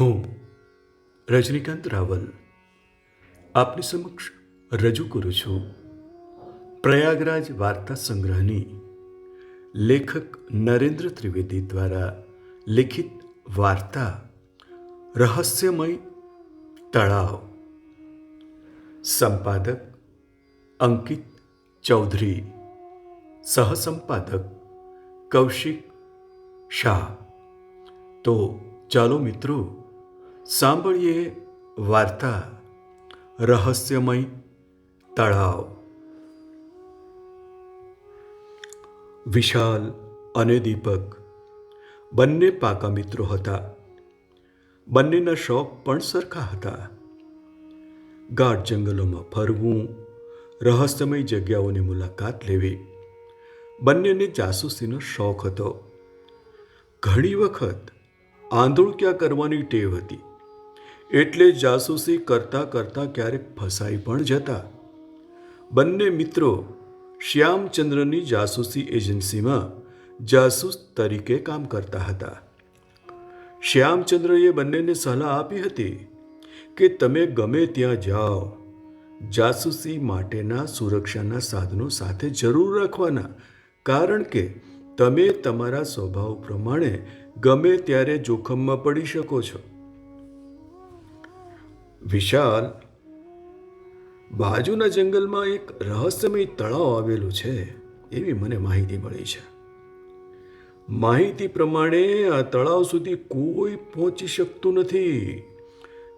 હું રજનીકાંત રાવલ આપની સમક્ષ રજૂ કરું છું. પ્રયાગરાજ વાર્તા સંગ્રહની લેખક નરેન્દ્ર ત્રિવેદી દ્વારા લિખિત વાર્તા રહસ્યમય તળાવ. સંપાદક અંકિત ચૌધરી. સહસંપાદક કૌશિક શાહ. તો ચાલો મિત્રો સાંભળીએ વાર્તા રહસ્યમય તળાવ. વિશાલ અને દીપક બંને પાકા મિત્રો હતા. બંનેના શોખ પણ સરખા હતા. ગાઢ જંગલોમાં ફરવું, રહસ્યમય જગ્યાઓની મુલાકાત લેવી, બંનેને જાસૂસીનો શોખ હતો. ઘણી વખત આંધળુક્યા કરવાની ટેવ હતી. એટલે જાસૂસી કરતાં કરતાં ક્યારેક ફસાઈ પણ જતા. બંને મિત્રો શ્યામચંદ્રની જાસૂસી એજન્સીમાં જાસૂસ તરીકે કામ કરતા હતા. શ્યામચંદ્રએ બંનેને સલાહ આપી હતી કે તમે ગમે ત્યાં જાઓ, જાસૂસી માટેના સુરક્ષાના સાધનો સાથે જરૂર રાખવાના, કારણ કે તમે તમારા સ્વભાવ પ્રમાણે ગમે ત્યારે જોખમમાં પડી શકો છો. વિશાલ, બાજુના જંગલમાં એક રહસ્યમય તળાવ આવેલું છે, એવી મને માહિતી મળી છે. માહિતી પ્રમાણે આ તળાવ સુધી કોઈ પહોંચી શકતું નથી.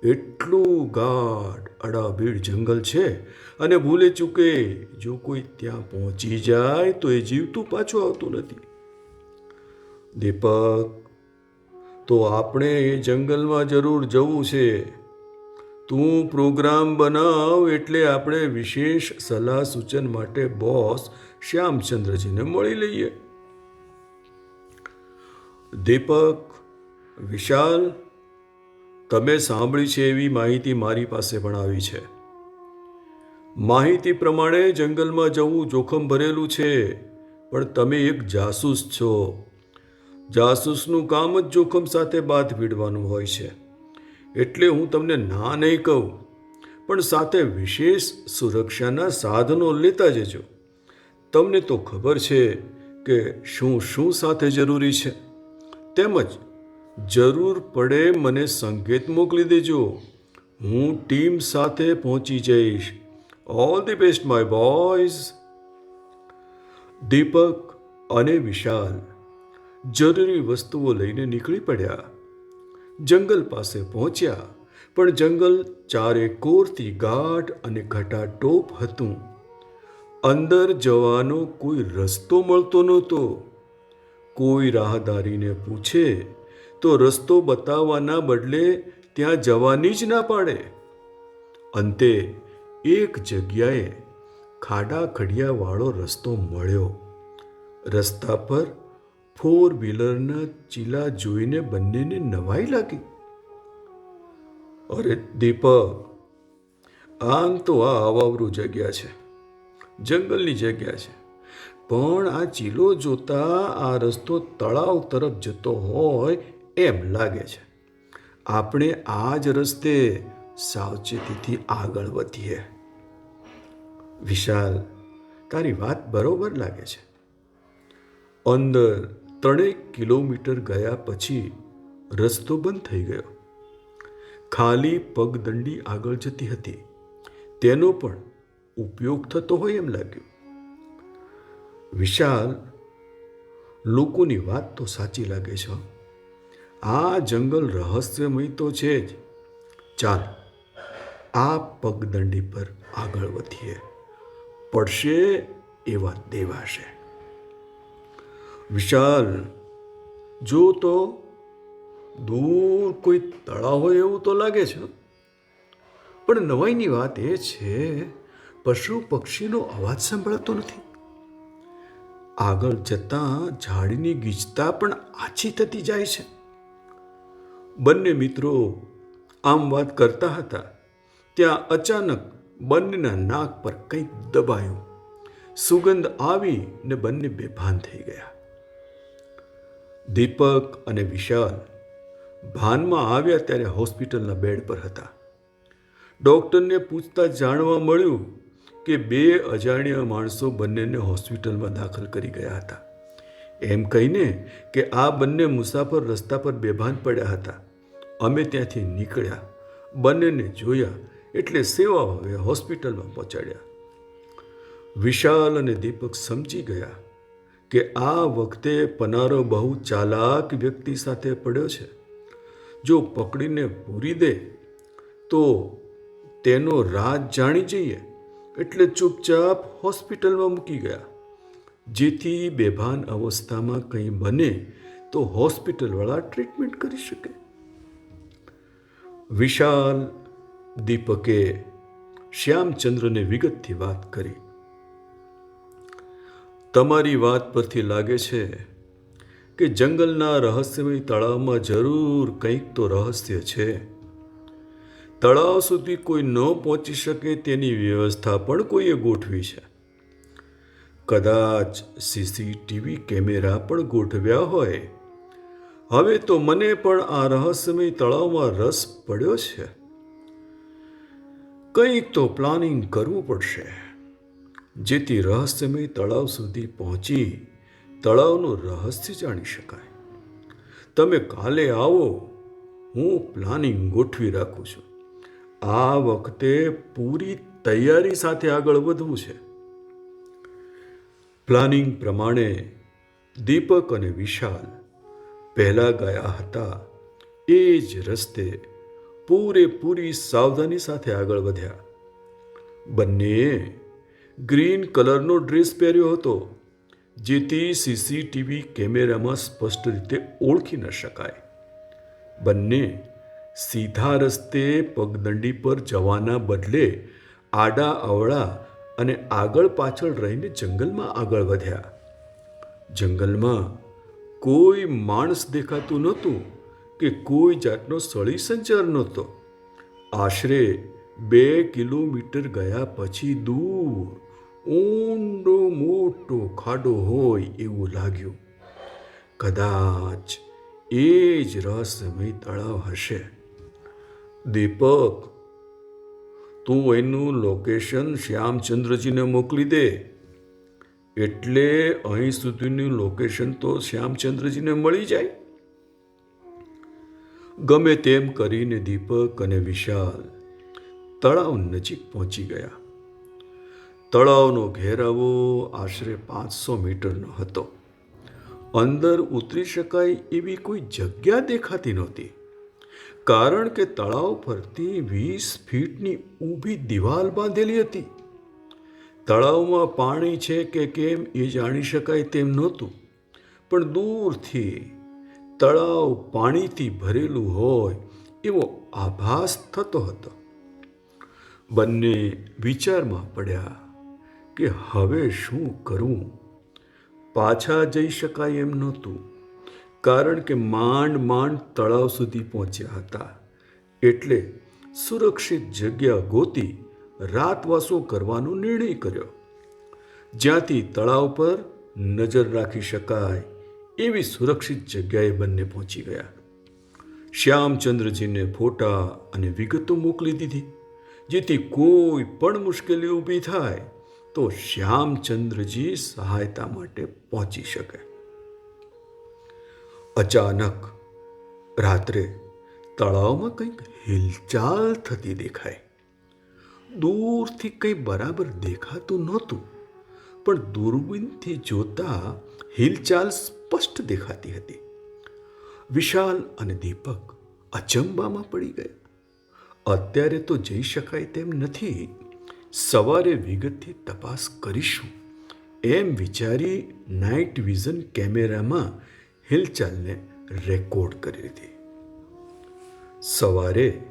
એટલું ગાઢ અડાભીડ જંગલ છે અને ભૂલે ચૂકે, જો કોઈ ત્યાં પહોંચી જાય તો એ જીવતું પાછું આવતું નથી. દીપક, તો આપણે એ જંગલમાં જરૂર જવું છે. તું પ્રોગ્રામ બનાવ એટલે આપણે વિશેષ સલાહ સૂચન માટે બોસ શ્યામચંદ્રજીને મળી લઈએ. દીપક, વિશાલ, તમે સાંભળી છે એવી માહિતી મારી પાસે પણ આવી છે. માહિતી પ્રમાણે જંગલમાં જવું જોખમ ભરેલું છે, પણ તમે એક જાસૂસ છો. જાસૂસનું કામ જ જોખમ સાથે બાથ ભીડવાનું હોય છે. એટલે હું તમને ના નહીં કહું. પણ સાથે વિશેષ સુરક્ષાના સાધનો લેતા જજો. તમને તો ખબર છે કે શું શું સાથે જરૂરી છે. તેમજ જરૂર પડે મને સંકેત મોકલી દેજો. હું ટીમ સાથે પહોંચી જઈશ. All the best my boys Deepak અને વિશાલ. જરૂરી વસ્તુઓ લઈને નીકળી પડ્યા. જંગલ પાસે પહોંચ્યા. પણ જંગલ ચારે કોરથી ગાઢ અને ઘટાટોપ હતું. અંદર જવાનો કોઈ રસ્તો મળતો નહોતો. કોઈ રાહદારીને પૂછે, તો રસ્તો બતાવવાના બદલે ત્યાં જવાની જ ના પાડે? અંતે એક જગ્યાએ ખાડા ખડિયાવાળો રસ્તો મળ્યો. રસ્તા પર ફોર વ્હીલરના ચીલા જોઈને બંનેને નવાઈ લાગી. અરે દીપક, આમ તો આ અવાવરું જગ્યા છે, જંગલની જગ્યા છે. પણ આ ચીલો જોતા આ રસ્તો તળાવ તરફ જતો હોય એમ લાગે છે. આપણે આ જ રસ્તે સાવચેતીથી આગળ વધીએ. વિશાલ, તારી વાત બરોબર લાગે છે. અંદર ત્રણેક કિલોમીટર ગયા પછી રસ્તો બંધ થઈ ગયો. ખાલી પગદંડી આગળ જતી હતી. તેનો પણ ઉપયોગ થતો હોય એમ લાગ્યું. વિશાલ, લોકોની વાત તો સાચી લાગે છે. આ જંગલ રહસ્યમય તો છે જ. ચાલ, આ પગદંડી પર આગળ વધીએ. પડશે એવા દેવાશે વિશાલ, જો તો દૂર કોઈ તળાવ હોય એવું તો લાગે છે. પણ નવાઈની વાત એ છે, પશુ પક્ષીનો અવાજ સંભળાતો નથી. આગળ જતાં ઝાડની ગીચતા પણ આછી થતી જાય છે. બંને મિત્રો આમ વાત કરતા હતા, ત્યાં અચાનક બંનેના નાક પર કંઈક દબાયું. સુગંધ આવી ને બંને બેભાન થઈ ગયા. દીપક અને વિશાલ ભાનમાં આવ્યા ત્યારે હોસ્પિટલના બેડ પર હતા. ડૉક્ટરને પૂછતા જાણવા મળ્યું કે બે અજાણ્યા માણસો બંનેને હોસ્પિટલમાં દાખલ કરી ગયા હતા. એમ કહીને કે આ બંને મુસાફર રસ્તા પર બેભાન પડ્યા હતા. અમે ત્યાંથી નીકળ્યા, બંનેને જોયા એટલે સેવા ભાવે હોસ્પિટલમાં પહોંચાડ્યા. વિશાલ અને દીપક સમજી ગયા. કે આ વખતે પનારો બહુ ચાલાક વ્યક્તિ સાથે પડ્યો છે. જો પકડીને પૂરી દે, તો તેનો રાજ જાણી જઈએ. એટલે ચૂપચાપ હોસ્પિટલમાં મૂકી ગયા. જેથી બેભાન અવસ્થામાં કંઈ બને, તો હોસ્પિટલવાળા ટ્રીટમેન્ટ કરી શકે. વિશાલ, દીપકે શ્યામચંદ્રને વિગતથી વાત કરી. તમારી વાત પરથી લાગે છે કે જંગલના રહસ્યમય તળાવમાં જરૂર કંઈક તો રહસ્ય છે. તળાવ સુધી કોઈ ન પહોંચી શકે તેની વ્યવસ્થા પણ કોઈએ ગોઠવી છે. કદાચ સીસીટીવી કેમેરા પણ ગોઠવ્યા હોય. હવે તો મને પણ આ રહસ્યમય તળાવમાં રસ પડ્યો છે. કંઈક તો પ્લાનિંગ કરવું પડશે. જેથી રહસ્યમય તળાવ સુધી પહોંચી તળાવનું રહસ્ય જાણી શકાય. તમે કાલે આવો, હું પ્લાનિંગ ગોઠવી રાખું છું. આ વખતે પૂરી તૈયારી સાથે આગળ વધવું છે. પ્લાનિંગ પ્રમાણે દીપક અને વિશાલ પહેલા ગયા હતા એ જ રસ્તે પૂરેપૂરી સાવધાની સાથે આગળ વધ્યા. બંનેએ ગ્રીન કલરનો ડ્રેસ પહેર્યો હતો, જેથી સીસીટીવી કેમેરામાં સ્પષ્ટ રીતે ઓળખી ન શકાય. બંને સીધા રસ્તે પગદંડી પર જવાના બદલે આડા અવળા અને આગળ પાછળ રહીને જંગલમાં આગળ વધ્યા. જંગલમાં કોઈ માણસ દેખાતું નહોતું કે કોઈ જાતનો સળી સંચાર નહોતો. આશરે બે કિલોમીટર ગયા પછી દૂર ઊંડો મોટો ખાડો હોય એવું લાગ્યું. કદાચ એ જ રહસ્યમય તળાવ હશે. દીપક, તું એનું લોકેશન શ્યામચંદ્રજીને મોકલી દે. એટલે અહીં સુધીનું લોકેશન તો શ્યામચંદ્રજીને મળી જાય. ગમે તેમ કરીને દીપક અને વિશાલ તળાવ નજીક પહોંચી ગયા. તળાવનો ઘેરાવો આશરે પાંચસો મીટરનો હતો. અંદર ઉતરી શકાય એવી કોઈ જગ્યા દેખાતી નહોતી. કારણ કે તળાવ પરથી વીસ ફીટની ઊભી દિવાલ બાંધેલી હતી. તળાવમાં પાણી છે કે કેમ એ જાણી શકાય તેમ નહોતું. પણ દૂરથી તળાવ પાણીથી ભરેલું હોય એવો આભાસ થતો હતો. બંને વિચારમાં પડ્યા કે હવે શું કરવું પાછા જઈ શકાય એમ નહોતું, કારણ કે માંડ માંડ તળાવ સુધી પહોંચ્યા હતા. એટલે સુરક્ષિત જગ્યા ગોતી રાતવાસો કરવાનો નિર્ણય કર્યો. જ્યાંથી તળાવ પર નજર રાખી શકાય એવી સુરક્ષિત જગ્યાએ બંને પહોંચી ગયા. શ્યામચંદ્રજીને ફોટા અને વિગતો મોકલી દીધી, જેથી કોઈ પણ મુશ્કેલી ઊભી થાય તો શ્યામચંદ્રજી સહાયતા માટે પહોંચી શકે. અચાનક રાત્રે તળાવમાં કંઈક હિલચાલ થતી દેખાય. દૂરથી કંઈ બરાબર દેખાતું નહોતું, પણ દૂરબીનથી જોતા હિલચાલ સ્પષ્ટ દેખાતી હતી. વિશાલ અને દીપક અચંબામાં પડી ગયા. અત્યારે તો જઈ શકાય તેમ નથી સવારે વિગતથી તપાસ કરીશું. એમ વિચારી નાઇટ વિઝન કેમેરામાં હિલચાલને રેકોર્ડ કરી લીધી. સવારે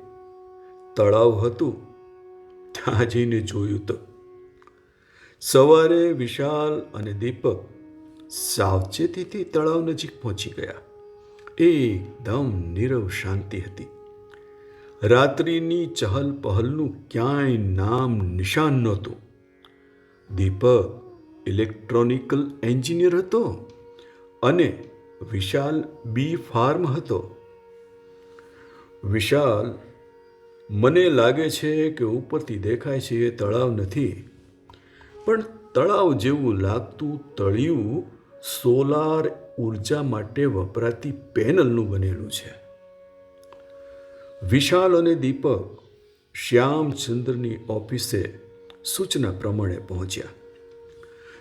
તળાવ હતું. ત્યાં જઈને જોયું તો. સવારે વિશાલ અને દીપક સાવચેતીથી તળાવ નજીક પહોંચી ગયા. એકદમ નીરવ શાંતિ હતી. રાત્રિની ચહલ પહલનું ક્યાંય નામ નિશાન નહોતું. દીપક ઇલેક્ટ્રોનિકલ એન્જિનિયર હતો અને વિશાલ બી ફાર્મ હતો. વિશાલ, મને લાગે છે કે ઉપરથી દેખાય છે એ તળાવ નથી, પણ તળાવ જેવું લાગતું તળિયું સોલાર ઊર્જા માટે વપરાતી પેનલનું બનેલું છે. વિશાલ અને દીપક શ્યામચંદ્રની ઓફિસે સૂચના પ્રમાણે પહોંચ્યા.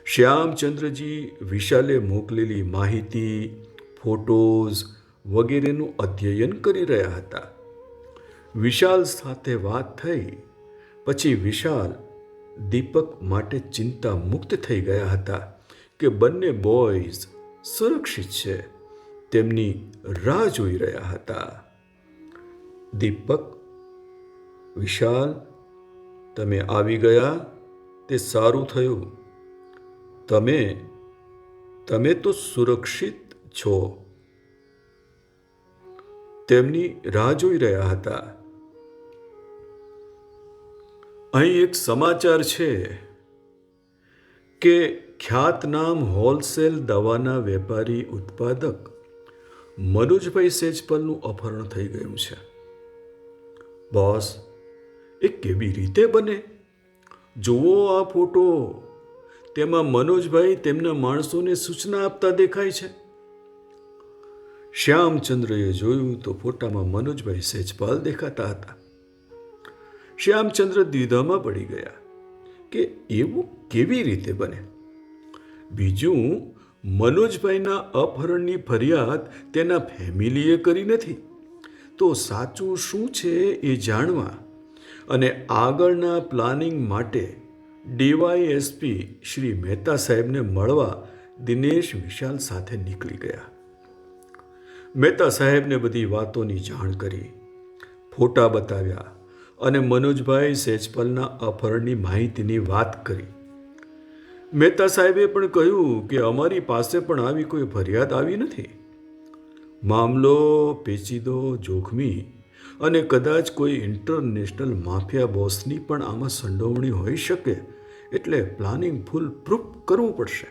શ્યામચંદ્રજી વિશાલે મોકલેલી માહિતી, ફોટોઝ વગેરેનું અધ્યયન કરી રહ્યા હતા. વિશાલ સાથે વાત થઈ, પછી વિશાલ દીપક માટે ચિંતા મુક્ત થઈ ગયા હતા કે બંને બોયઝ સુરક્ષિત છે, તેમની રાહ જોઈ રહ્યા હતા. દીપક, વિશાલ, તમે આવી ગયા, તે સારું થયું. તમે તમે તો સુરક્ષિત છો. તેમની રાહ જોઈ રહ્યા હતા. અહીં એક સમાચાર છે કે ખ્યાતનામ હોલસેલ દવાના વેપારી ઉત્પાદક મનોજભાઈ સેજપલનું અપહરણ થઈ ગયું છે. બોસ. એ કેવી રીતે બને? જુઓ આ ફોટો. તેમાં મનોજભાઈ તેમના માણસોને સૂચના આપતા દેખાય છે. શ્યામચંદ્રએ જોયું તો ફોટામાં મનોજભાઈ સેજપાલ દેખાતા હતા. શ્યામચંદ્ર દ્વિધામાં પડી ગયા કે એવું કેવી રીતે બને? બીજું, મનોજભાઈના અપહરણની ફરિયાદ તેના ફેમિલીએ કરી નથી. તો સાચું શું છે એ જાણવા અને આગળના પ્લાનિંગ માટે ડીવાયએસપી શ્રી મહેતા સાહેબને મળવા દિનેશ વિશાલ સાથે નીકળી ગયા. મહેતા સાહેબને બધી વાતોની જાણ કરી, ફોટા બતાવ્યા અને મનોજભાઈ સેજપલના અપહરણની માહિતીની વાત કરી. મહેતા સાહેબે પણ કહ્યું કે અમારી પાસે પણ આવી કોઈ ફરિયાદ આવી નથી. મામલો પેચીદો જોખમી અને કદાચ કોઈ ઇન્ટરનેશનલ માફિયા બોસની પણ આમાં સંડોવણી હોઈ શકે, એટલે પ્લાનિંગ ફૂલ પ્રૂફ કરવું પડશે.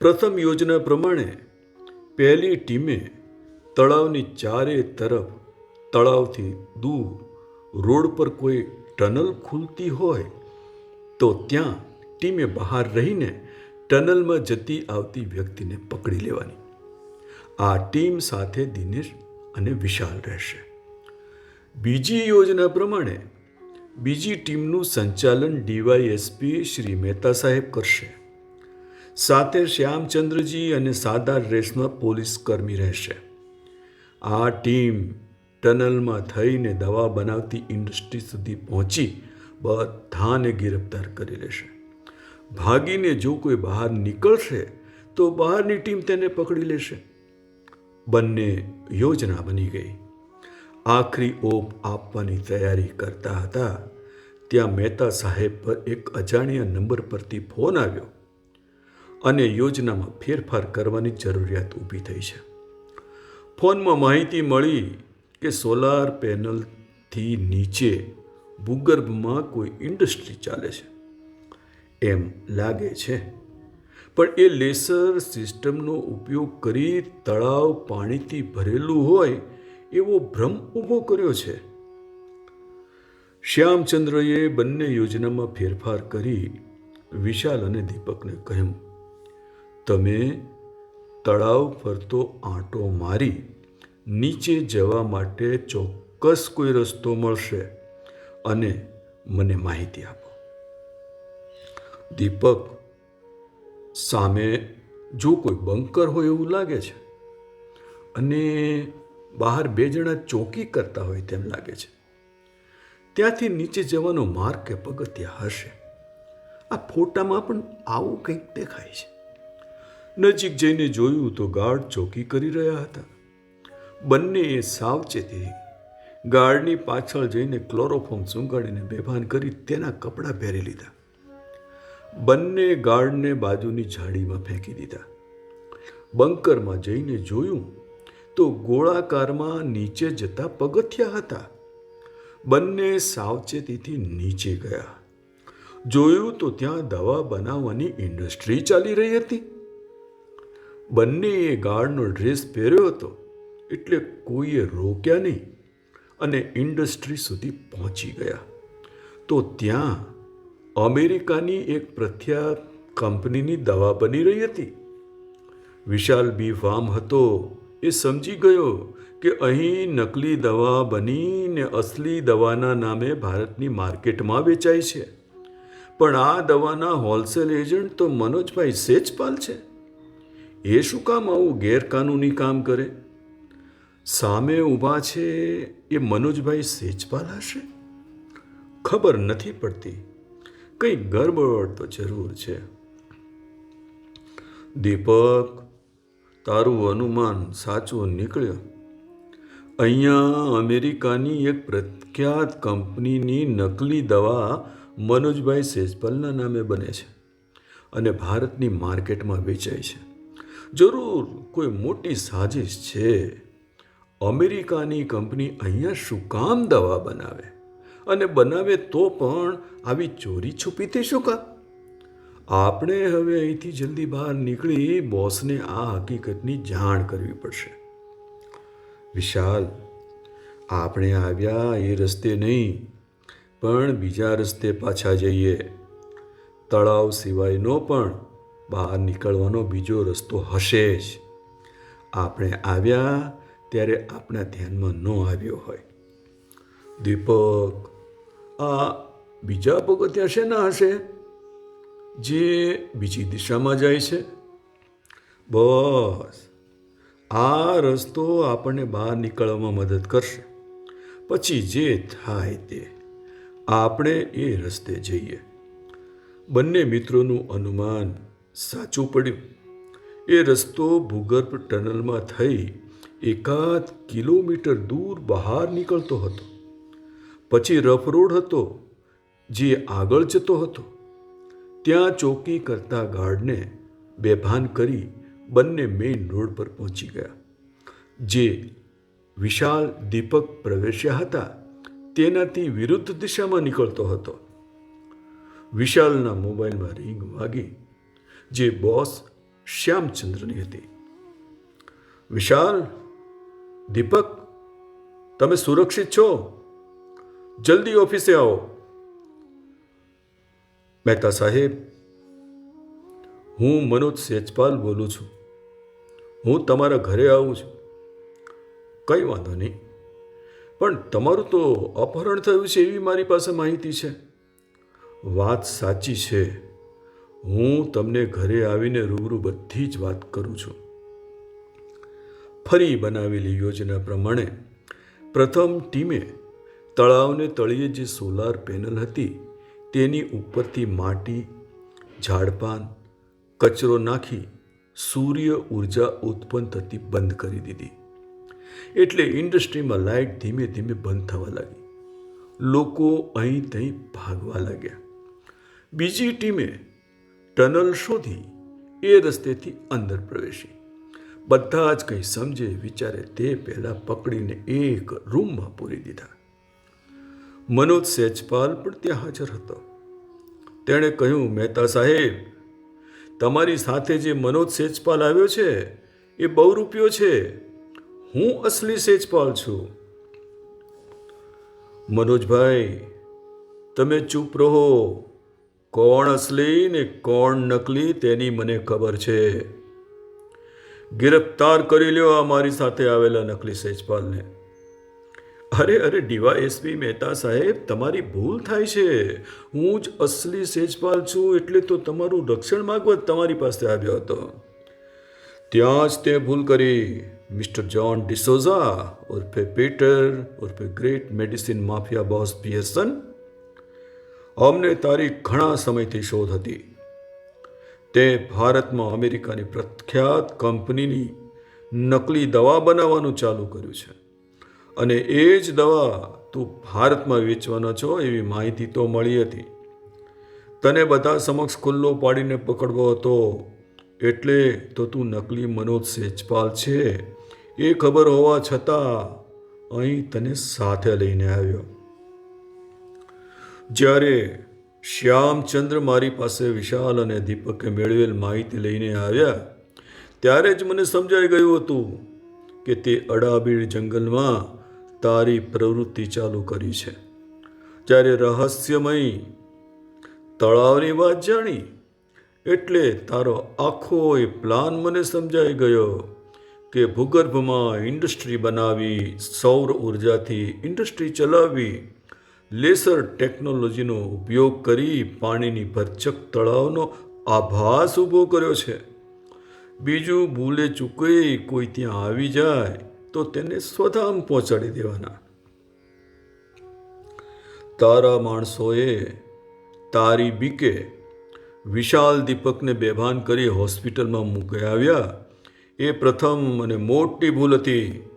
પ્રથમ યોજના પ્રમાણે, પહેલી ટીમે તળાવની ચારે તરફ, તળાવથી દૂર, રોડ પર કોઈ ટનલ ખુલતી હોય, તો ત્યાં ટીમે બહાર રહીને ટનલમાં જતી આવતી વ્યક્તિને પકડી લેવાની. આ ટીમ સાથે દિનેશ અને વિશાલ રહેશે. બીજી યોજના પ્રમાણે બીજી ટીમનું સંચાલન ડીવાયએસપી શ્રી મહેતા સાહેબ કરશે. સાથે શ્યામચંદ્રજી અને સાદા ડ્રેસમાં પોલીસ કર્મી રહેશે. આ ટીમ ટનલમાં થઈને દવા બનાવતી ઇન્ડસ્ટ્રી સુધી પહોંચી બધાને ગિરફ્તાર કરી લેશે. ભાગીને જો કોઈ બહાર નીકળશે તો બહારની ટીમ તેને પકડી લેશે. બંને યોજના બની ગઈ. આખરી ઓપ આપવાની તૈયારી કરતા હતા, ત્યાં મહેતા સાહેબ પર એક અજાણ્યા નંબર પરથી ફોન આવ્યો અને યોજનામાં ફેરફાર કરવાની જરૂરિયાત ઊભી થઈ છે. ફોનમાં માહિતી મળી કે સોલાર પેનલથી નીચે ભૂગર્ભમાં કોઈ ઇન્ડસ્ટ્રી ચાલે છે. એમ લાગે છે પણ એ લેસર સિસ્ટમનો ઉપયોગ કરી તળાવ પાણીથી ભરેલું હોય એવો ભ્રમ ઊભો કર્યો છે. શ્યામચંદ્રએ બંને યોજનામાં ફેરફાર કરી વિશાલ અને દીપકને કહ્યું, તમે તળાવ ફરતો આંટો મારી નીચે જવા માટે ચોક્કસ કોઈ રસ્તો મળશે અને મને માહિતી આપો. દીપક સામે જો કોઈ બંકર હોય એવું લાગે છે અને બહાર બે જણા ચોકી કરતા હોય તેમ લાગે છે. ત્યાંથી નીચે જવાનો માર્ગ કે પગથિયા હશે. આ ફોટામાં પણ આવું કંઈક દેખાય છે. નજીક જઈને જોયું તો ગાર્ડ ચોકી કરી રહ્યા હતા. બંનેએ સાવચેતી ગાર્ડની પાછળ જઈને ક્લોરોફોર્મ સૂંઘાડીને બેભાન કરી તેના કપડાં પહેરી લીધા. બંને ગાર્ડને બાજુની ઝાડીમાં ફેંકી દીધા. બંકરમાં જઈને જોયું તો ગોળાકારમાં નીચે જતા પગથિયા હતા. બંને સાવચેતીથી નીચે ગયા. જોયું તો ત્યાં દવા બનાવવાની ઇન્ડસ્ટ્રી ચાલી રહી હતી. બંનેએ ગાર્ડનો ડ્રેસ પહેર્યો હતો એટલે કોઈએ રોક્યા નહીં અને ઇન્ડસ્ટ્રી સુધી પહોંચી ગયા. તો ત્યાં અમેરિકાની એક પ્રખ્યાત કંપનીની દવા બની રહી હતી. વિશાલ બી ફાર્મ હતો એ સમજી ગયો કે અહીં નકલી દવા બનીને અસલી દવાના નામે ભારતની માર્કેટમાં વેચાય છે. પણ આ દવાના હોલસેલ એજન્ટ તો મનોજભાઈ સેજપાલ છે. એ શું કામ આવું ગેરકાનૂની કામ કરે? સામે ઊભા છે એ મનોજભાઈ સેજપાલ હશે? ખબર નથી પડતી. કંઈ ગરબડ તો જરૂર છે. દીપક, તારું અનુમાન સાચું નીકળ્યું. અહીંયા અમેરિકાની એક પ્રખ્યાત કંપનીની નકલી દવા મનોજભાઈ સેજપલના નામે બને છે અને ભારતની માર્કેટમાં વેચાય છે. જરૂર કોઈ મોટી સાજિશ છે. અમેરિકાની કંપની અહીંયા શું કામ દવા બનાવે? અને બનાવે તો પણ આવી ચોરી છુપીથી શું કામ? આપણે હવે અહીંથી જલ્દી બહાર નીકળી બોસને આ હકીકતની જાણ કરવી પડશે. વિશાલ, આપણે આવ્યા એ રસ્તે નહીં, પણ બીજા રસ્તે પાછા જઈએ. તળાવ સિવાયનો પણ બહાર નીકળવાનો બીજો રસ્તો હશે જ. આપણે આવ્યા ત્યારે આપણા ધ્યાનમાં ન આવ્યો હોય. દીપક બીજા પગથિયા શેના હશે? જે બીજી દિશામાં જાય છે? બસ. આ રસ્તો આપણને બહાર નીકળવામાં મદદ કરશે. પછી જે થાય તે. આપણે એ રસ્તે જઈએ. બંને મિત્રોનું અનુમાન સાચું પડ્યું. એ રસ્તો ભૂગર્ભ ટનલમાં થઈ એકાદ કિલોમીટર દૂર બહાર નીકળતો હતો. પછી રફ રોડ હતો, જે આગળ જતો હતો. ત્યાં ચોકી કરતા ગાર્ડને બેભાન કરી બંને મેઇન રોડ પર પહોંચી ગયા. જે વિશાલ દીપક પ્રવેશ્યા હતા, તેનાથી વિરુદ્ધ દિશામાં નીકળતો હતો. વિશાલના મોબાઈલમાં રિંગ વાગી, જે બોસ શ્યામચંદ્રની હતી. વિશાલ, દીપક, તમે સુરક્ષિત છો? જલ્દી ઓફિસે આવો. મહેતા સાહેબ, હું મનોજ સેજપાલ બોલું છું. હું તમારા ઘરે આવું છું. કંઈ વાંધો નહીં. પણ તમારું તો અપહરણ થયું છે એવી મારી પાસે માહિતી છે. વાત સાચી છે. હું તમને ઘરે આવીને રૂબરૂ બધી જ વાત કરું છું. ફરી બનાવેલી યોજના પ્રમાણે પ્રથમ ટીમે તળાવને તળિયે જે સોલાર પેનલ હતી, તેની ઉપરથી માટી, ઝાડપાન, કચરો નાખી સૂર્ય ઊર્જા ઉત્પન્ન થતી બંધ કરી દીધી. એટલે ઇન્ડસ્ટ્રીમાં લાઇટ ધીમે ધીમે બંધ થવા લાગી. લોકો અહીં ત્યાં ભાગવા લાગ્યા. બીજી ટીમે ટનલ શોધી એ રસ્તેથી અંદર પ્રવેશી. બધા જ કંઈ સમજે વિચારે તે પહેલાં પકડીને એક રૂમમાં પૂરી દીધા. મનોજ સેજપાલ પણ ત્યાં હાજર હતો. તેણે કહ્યું, મહેતા સાહેબ, તમારી સાથે જે મનોજ સેજપાલ આવ્યો છે, એ બહુ રૂપિયો છે. હું અસલી સેજપાલ છું. મનોજભાઈ, તમે ચૂપ રહો. કોણ અસલી ને કોણ નકલી તેની મને ખબર છે. ગિરફ્તાર કરી લ્યો આ મારી સાથે આવેલા નકલી સેજપાલને. અરે અરે ડીવા એસપી મહેતા સાહેબ, તમારી ભૂલ થાય છે. હું જ અસલી સેજપાલ છું, એટલે તો તમારું રક્ષણ માગવા તમારી પાસે આવ્યો હતો. ત્યાં જ તે ભૂલ કરી. મિસ્ટર જ્હોન ડિસોઝા, ઉર્ફે પીટર, ઉર્ફે great medicine mafia boss Pearson, અમને તારી ઘણા સમયથી શોધ હતી. તે ભારતમાં અમેરિકાની પ્રખ્યાત કંપનીની નકલી દવા બનાવવાનું ચાલુ કર્યું છે. અને એ જ દવા તું ભારતમાં વેચવાનો છો એવી માહિતી તો મળી હતી. તને બધા સમક્ષ ખુલ્લો પાડીને પકડવો હતો એટલે તો તું નકલી મનોજ સેજપાલ છે એ ખબર હોવા છતાં અહીં તને સાથે લઈને આવ્યો. જ્યારે શ્યામચંદ્ર મારી પાસે વિશાલ અને દીપકે મેળવેલ માહિતી લઈને આવ્યા, ત્યારે જ મને સમજાઈ ગયું હતું કે તે અડાબીડ જંગલમાં તારી પ્રવૃત્તિ ચાલુ કરી છે. જ્યારે રહસ્યમય તળાવની વાત જાણી, એટલે તારો આખો એ પ્લાન મને સમજાઈ ગયો કે ભૂગર્ભમાં ઇન્ડસ્ટ્રી બનાવી, સૌર ઉર્જાથી ઇન્ડસ્ટ્રી ચલાવવી લેસર ટેકનોલોજીનો ઉપયોગ કરી પાણીની ભરચક તળાવનો આભાસ ઊભો કર્યો છે. બીજું ભૂલે ચૂકે કોઈ ત્યાં આવી જાય તો તેને સ્વધામ પહોંચાડી દેવાના. તારા માણસોએ તારી બીકે વિશાલ દીપકને બેભાન કરી હોસ્પિટલમાં મૂકી આવ્યા. એ પ્રથમ અને મોટી ભૂલ હતી.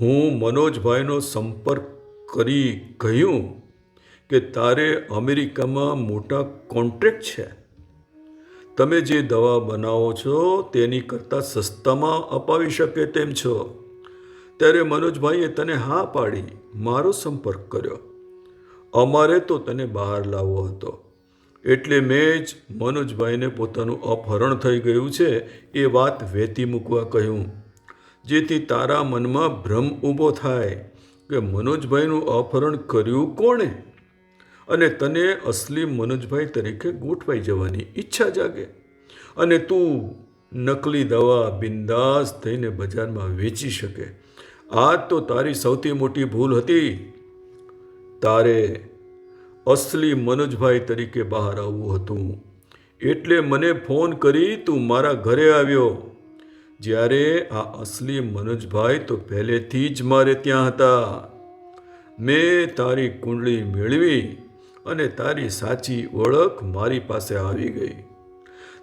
હું મનોજભાઈનો સંપર્ક કરી કહ્યું કે તારે અમેરિકામાં મોટા કોન્ટ્રેક્ટ છે. તમે જે દવા બનાવો છો તેની કરતાં સસ્તામાં અપાવી શકે તેમ છો. ત્યારે મનોજભાઈએ તને હા પાડી, મારો સંપર્ક કર્યો. અમારે તો તને બહાર લાવવો હતો. એટલે મેં જ મનોજભાઈને પોતાનું અપહરણ થઈ ગયું છે એ વાત વેતી મૂકવા કહ્યું. જેથી તારા મનમાં ભ્રમ ઊભો થાય કે મનોજભાઈનું અપહરણ કર્યું કોણે? અને તને અસલી મનોજભાઈ તરીકે ગોઠવાઈ જવાની ઈચ્છા જાગે. અને તું નકલી દવા બિંદાસ થઈને બજારમાં વેચી શકે. આ તો તારી સૌથી મોટી ભૂલ હતી. તારે અસલી મનોજભાઈ તરીકે બહાર આવવું હતું. એટલે મને ફોન કરી તું મારા ઘરે આવ્યો. જ્યારે આ અસલી મનોજભાઈ તો પહેલેથી જ મારે ત્યાં હતા. મેં તારી કુંડળી મેળવી. અને તારી સાચી ઓળખ મારી પાસે આવી ગઈ.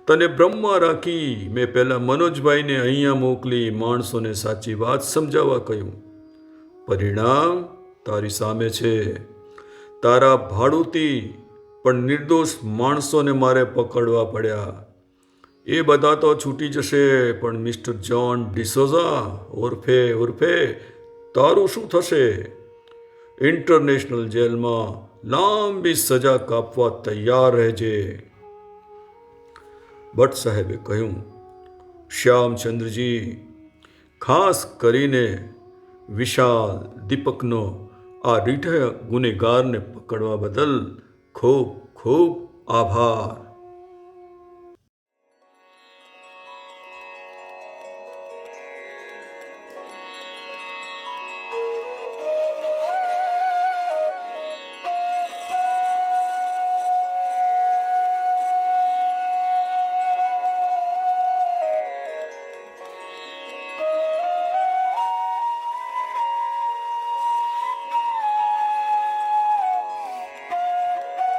તને બ્રહ્મા રાખી મેં પહેલાં મનોજભાઈને અહીંયા મોકલી માણસોને સાચી વાત સમજાવવા કહ્યું. પરિણામ તારી સામે છે. તારા ભાડુતી પણ નિર્દોષ માણસોને મારે પકડવા પડ્યા. એ બધા તો છૂટી જશે, પણ મિસ્ટર જ્હોન ડિસોઝા, ઉર્ફે ઉર્ફે, તારું શું થશે? ઇન્ટરનેશનલ જેલમાં લાંબી સજા કાપવા તૈયાર રહેજે. ભટ્ટ સાહેબે કહ્યું, શ્યામચંદ્રજી, ખાસ કરીને વિશાલ દીપકનો આ રીઠ ગુનેગારને પકડવા બદલ ખૂબ ખૂબ આભાર.